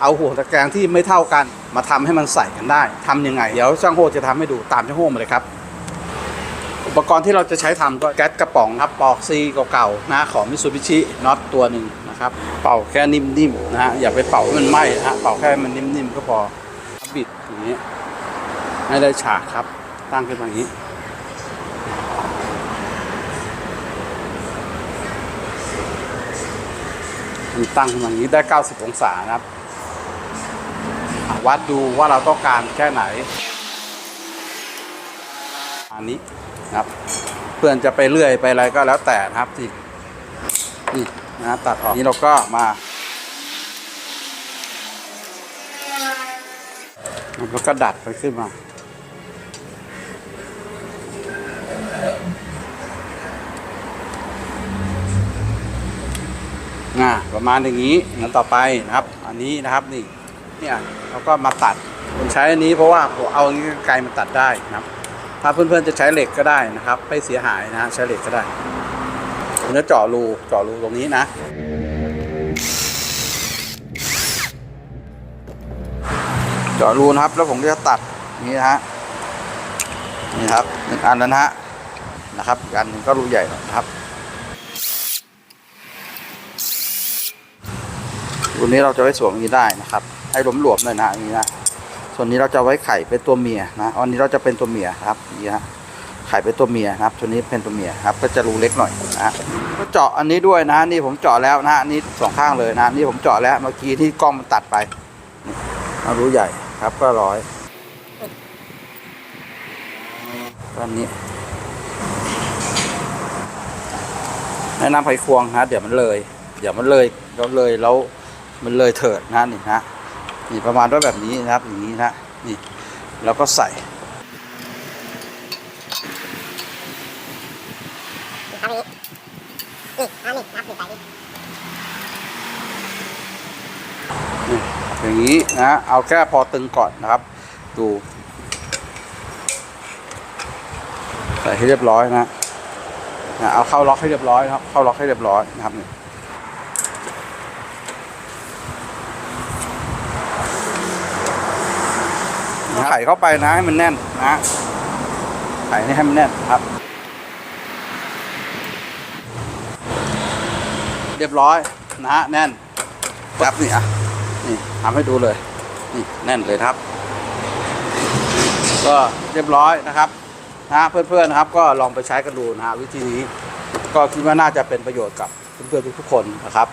เอาห่วงตะแกรงที่ไม่เท่ากัน มาทำให้มันใส่กันได้ทำยังไง เดี๋ยวช่างโฮจะทำให้ดูตามช่างโฮมาเลยครับ อุปกรณ์ที่เราจะใช้ทำก็แก๊สกระป๋องครับปอกซีเก่าๆนะของมิซูบิชิน็อตตัวหนึ่งนะครับ เป่าแค่นิ่มๆนะฮะอย่าไปเป่าให้มันไหม้นะฮะเป่าแค่มันนิ่มๆก็พอบิดอย่างนี้ให้ได้ฉากครับ ตั้งขึ้นมาอย่างนี้ันตั้งขึ้นมาอย่างนี้ได้ 90 องศานะครับ วัดดูว่าเราต้องการแค่ไหน อันนี้นะครับเพื่อนจะไปเรื่อยไปอะไรก็แล้วแต่นะครับที่นี่นะตัดออกนี้เราก็มาแล้วก็ดัดไปขึ้นมาประมาณอย่างนี้งั้นต่อไปนะครับ อันนี้นะครับนี่ เนี่ยเราก็มาตัดผมใช้อันนี้เพราะว่าผมเอาอย่างนี้ไกลมันตัดได้นะครับ ถ้าเพื่อนๆจะใช้เหล็กก็ได้นะครับ ไม่เสียหายนะฮะใช้เหล็กก็ได้ผมจะเจาะรูเจาะรูตรงนี้นะเจาะรูนะครับ แล้วผมก็จะตัดนี่นะฮะนี่ครับหนึ่งอันแล้นฮะนะครับอีกอันหนึ่งก็รูใหญ่นะครับ รุ่นนี้เราจะไว้สวมอย่างนี้ได้นะครับ ให้หลวมๆหน่อยนะอย่างนี้นะ ส่วนนี้เราจะไว้ไข่เป็นตัวเมียนะอันนี้เราจะเป็นตัวเมียครับนี้ฮะไข่เป็นตัวเมียนะครับ ตัวนี้เป็นตัวเมียครับ ก็จะรูเล็กหน่อยนะก็เจาะอันนี้ด้วยนะ นี่ผมเจาะแล้วนะฮะนี่สองข้างเลยนะ นี่ผมเจาะแล้วเมื่อกี้ที่กล้องมันตัดไปเอารูใหญ่ครับก็ร้อยตอนนี้แนะนำไขควงนะเดี๋ยวมันเลย เดี๋ยวมันเลยเราเลยแล้ว มันเลยเถิดนะนี่นะนี่ประมาณว่าแบบนี้นะครับอย่างนี้นะนี่แล้วก็ใส่อย่างนี้นะเอาแค่พอตึงก่อนนะครับ ดูใส่ให้เรียบร้อยนะนะเอาเข้าล็อกให้เรียบร้อยนะครับ เข้าล็อกให้เรียบร้อยนะครับนี่ ไข่เข้าไปนะให้มันแน่นนะไข่นี่ให้มันแน่นครับ เรียบร้อยนะฮะแน่นครับนี่อะนี่ทำให้ดูเลยนี่แน่นเลยครับ ก็เรียบร้อยนะครับนะฮะเพื่อนๆนะครับก็ลองไปใช้กันดูนะฮะวิธีนี้ ก็คิดว่าน่าจะเป็นประโยชน์กับเพื่อนๆทุกๆคนนะครับ